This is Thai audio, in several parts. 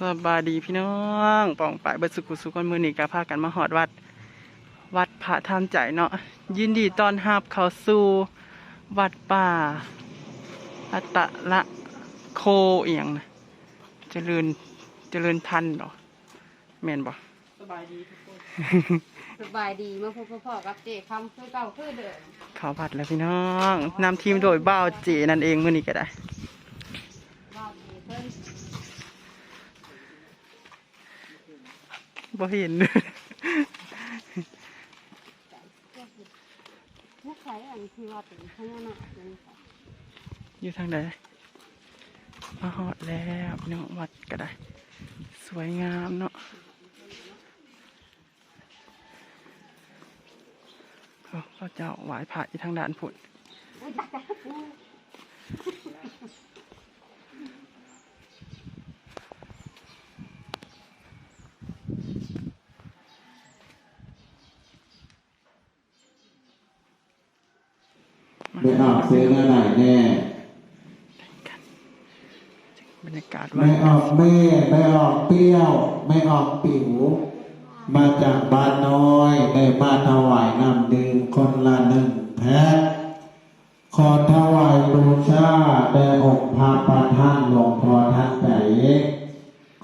สบายดีพี่น้องป่องไปเบิดสุขุสุคนมือนี่กาพากันมาหอดวัด วัดพระธรรมใจเนาะยินดีต้อนรับเข้าสู่วัดป่า อัตตะละโคเอียงนะเจริญเจริญพันธุ์เหรอแม่นบ่สบายดีทุกคนสบายดีมาพบพ่อๆกับเจคำคือเก่าคือเดิมเข้าวัดแล้วพี่น้องนำทีมโดยบ้าวเจนั่นเองมือนี้ก็ได้ บ่เห็นผู้ใช้อันที่ว่าเป็นพญานาคเป็นค่ะอยู่ทางใดมาหอดแล้วพี่น้องวัดก็ได้ สวยงามเนาะเขาเขาเจ้าไหวพระอยู่ทางด้านผุ นมาไม่ออกซื้อเมื่อไหร่แน่บรรยากาศวัไม่ดออกแม่ไม่ออกเปรี้ยว ไม่ออกปิ๋วมาจากบ้านน้อยได้มาถวายน้ำดื่มคนละหนึ่งแพ็คขอถวายบูชาแด่องค์พระประธานหลวงพ่อท่านใจ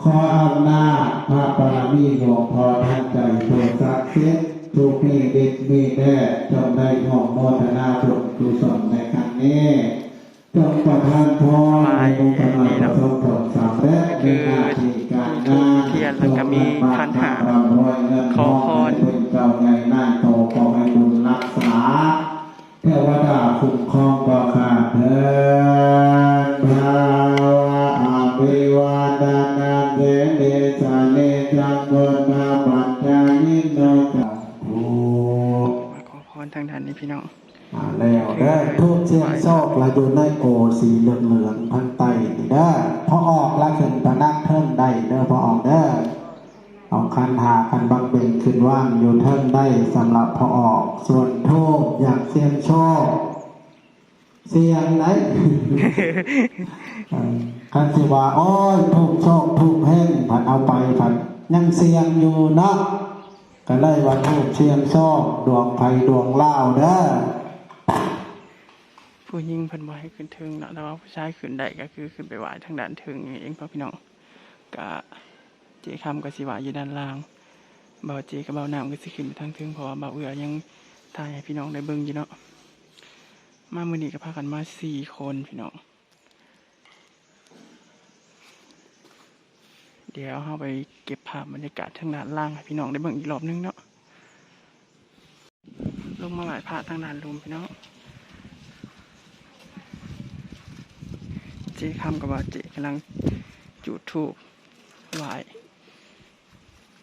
ขออำนาจพระปรมีหลวงพ่อท่านใจโปรดศักดิ์สิทธิ์ ทุกมีเด็กมีแด่จงได้หอมโมทนาบุญกุศลในครั้งนี้จงประทานพรให้องค์กำลังประสบผลสำเร็จในหน้าที่การงานเทียนแล้วก็มีคันหาขอพรเป็นเจ้าในหน้าโตขอให้บุญรักษาเทวดาคุ้มครองป แล้วเด้อทูบเสียงโชคละอยู่ในโอสีเหลืองเหลืองๆพันไตนี่เด้อพอออกละขึ้นพนักเทิงได้เด้อพอออกเด้อเอาคันหาคันบักเบงขึ้นว่างอยู่เทิงได้สำหรับพอออก ส่วนทูบอยากเสียงโชคเสียงไหนเออคันสิว่าโอ้ยทูบโชคทูบแห้งผัดเอาไปผัดยังเสียงอยู่เนาะก็เลยว่าทูบเสียงโชคดวงไฟดวงเล่าวเด้อ ผู้หญิงเพิ่นบ่ให้ขึ้นเทิงเนาะแต่ว่าผู้ชายขึ้นได้ก็คือขึ้นไปไหว้ทางด้านเทิงเองพ่อพี่น้องก็เจคำก็สิไหว้อยู่ด้านล่างเบาเจกับเบาน้ำก็สิขึ้นไปทางเทิงเพราะว่าเบาเอือยังถ่ายให้พี่น้องได้เบิ่งอยู่เนาะมามื้อนี้ก็พากันมาสี่คนพี่น้องเดี๋ยวเฮาไปเก็บภาพบรรยากาศทางด้านล่างให้พี่น้องได้เบิ่งอีกรอบนึงเนาะ ลงมาไหว้พระทางด้านลุมพี่น้อง จคำกับว่าเจกำลังจุดทูบไหว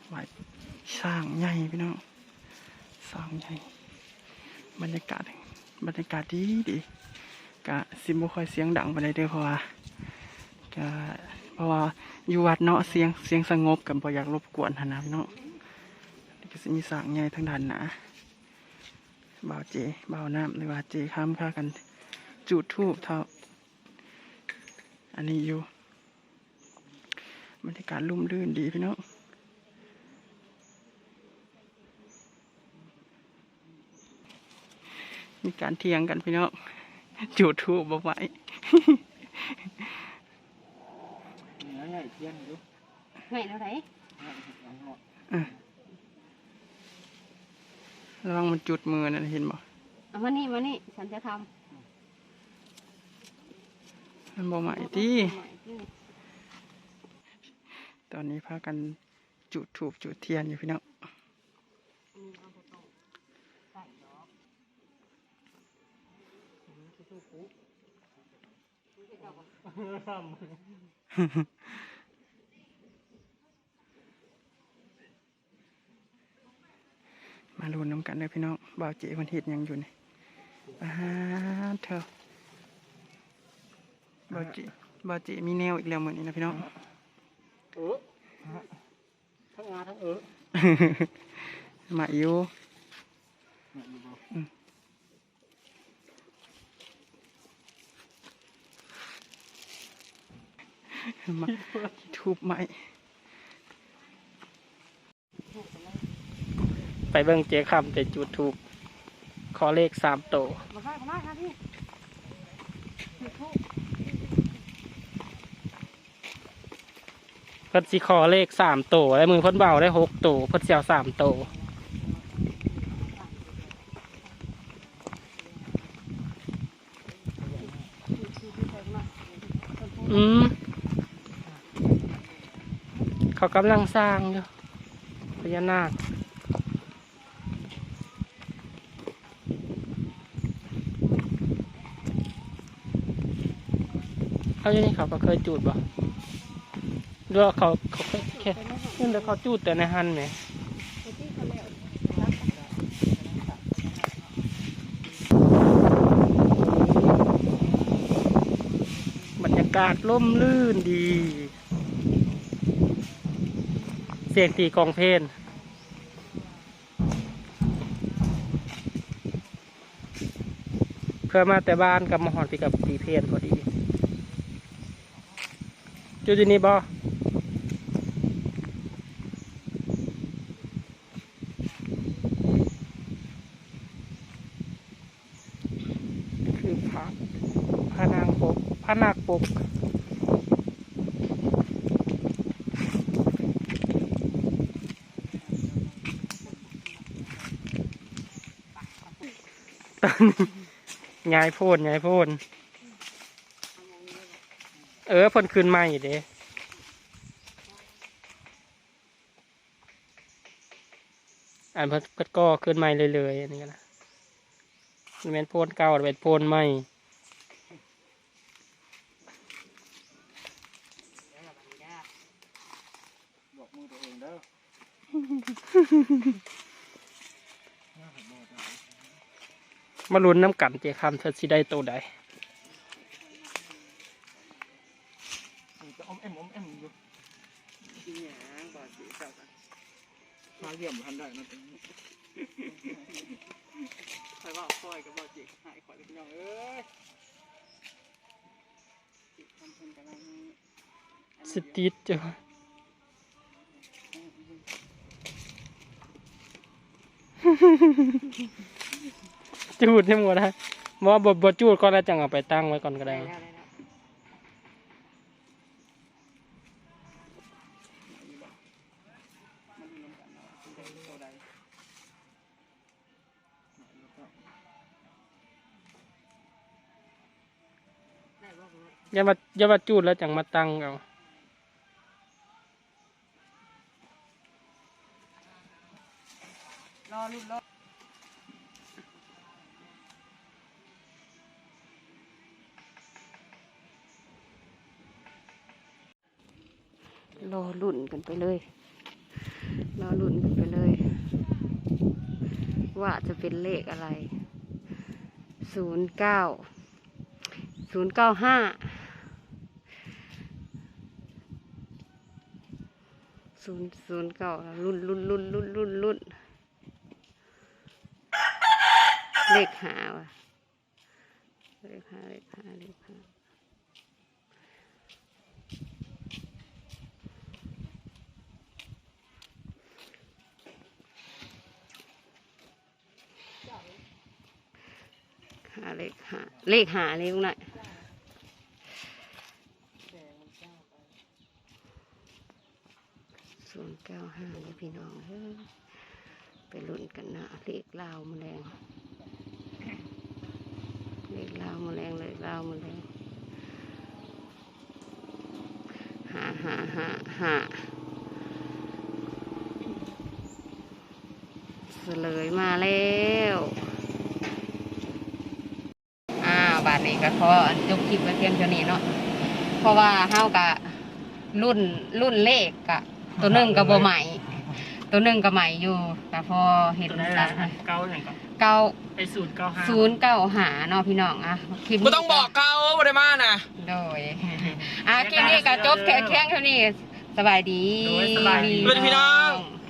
ไหวสร้างใหญ่พี่น้องสร้างใหญ่บรรยากาศบรรยากาศดีดีกะซิมบุคอยเสียงดังไปเลยเด้อเพราะว่ากะเพราะว่าอยู่วัดเนาะเสียงเสียงสงบกันพออยากรบกวนหันนะพี่น้องก็มีสร้างใหญ่ทางด้านหนาบ่าวเจบ่าวน้ำหรือว่าเจคำพากันจุดทูบเท่า อันนี้อยู่บรรยากาศลุ่มลื่นดีพี่น้องมีการเทียงกันพี่น้องจุดทูบเอาไว้แม่นอะไรระวังมันจุดมือนั่นเห็นบ่เอามานี่มานี่ฉันจะท มันบ่ไหมำที่ใหม่ที่ตอนนี้พากันจุดทูบจุดเทียนอยู่พี่น้องมาลุ้นน้ำกันเลยพี่น้องบ่าวเจมันเฮ็ดยังอยู่นี่อ่าเธอ บาจิบาจิมีแนวอีกแล้วเหมือนนี้นะพี่น้องเออทั้งอาทั้งเออมาอยู่มาทูบไหมไปเบิ่งเจ๊คำแต่จุดทูบขอเลขสามโตมาใช่มาใช่ครับพี่ เพิ่นสิขอเลขสามโตวแล้วมือเพิ่นเบาได้หกโตวเพิ่นเสียวสามโตวอืมเขากำลังสร้างอยู่พญานาคเอาอย่นี้เขาก็เคยจูดบ่ หรือว่าเขาเขาแค่นี่เดี๋ยวเขาจูดแต่ในหันไหมบรรยากาศร่มรื่นดี เสียงตีกองเพลงเพื่อมาแต่บ้านกับมหอนปีกับตีเพลงพอดี อยู่นี่บอคือพระพระนางปกพระนาคปกนนี้ยายโพนยายโพน เออเพ่นคืนใหม่เด้อันเพิ่นเพิ่นก็คืนใหม่เลยเลยๆอันนี้ก็นะมันเป็นโพนเก่าแต่เป็นโพนใหม่บอกมือตัวเองเด้อมาลุ้นน้ำกันเจคำเธอสิได้ตัวใด จะอมแอมอมแอมอยู่ มาเยี่ยมทันได้นะคอยว่าคอยกับบ่จิหายคอยพี่น้องเอ้ยจิทำเพิ่นกำลังสติดจ้ะจูดให้หมดได้บ่บ่บ่จูดก่อนแล้วจังเอาไปตั้งไว้ก่อนก็ได้ อย่ามาอย่ามาจูดแล้วจังมาตั้งเอารอรุ่นรอรอลุ่นกันไปเลย รอลุ่นกันไปเลย ว่าจะเป็นเลขอะไร ศูนย์เก้า ศูนย์เก้าห้า ศูนย์ศูนย์เก้ารุ่นรุ่นรุ่นรุ่นรุ่นรุ่นเลขหาว่ะเลขหาเลขหาเลขหาหาเลขหาเลขหาเลขหนอยศูนย์ เก้าห้านี่ยพี่น้องเฮ้ยไปลุ้นกันนะเลขลาวมแมลงเลขลาวมแมลงเลขลาวมแมลงหาหาหาหาเฉลยมาแล้วอ้าวบาทนี้ก็ขอจบคลิปไว้เพียงเท่านี้เนาะเพราะว่าเฮากะรุ่นรุ่นเลขกะ ตัวหนึ่งกับโบใหม่ ตัวหนึ่งกับใหม่อยู่แต่พอเห็นตัวไหนแล้ล่ะวเก้าอย่างก็เก้าไอศูนย์เก้าห้าศูนย์เก้าหาเนาะพี่น้องอะคลิปนี้ไม่ต้องบอกเขาบ่ได้มานะ โดย อะคลิปนี้ก็จบแค่แค่เท่านี้สบายดี โดยสบายดี สวัสดีพี่น้องง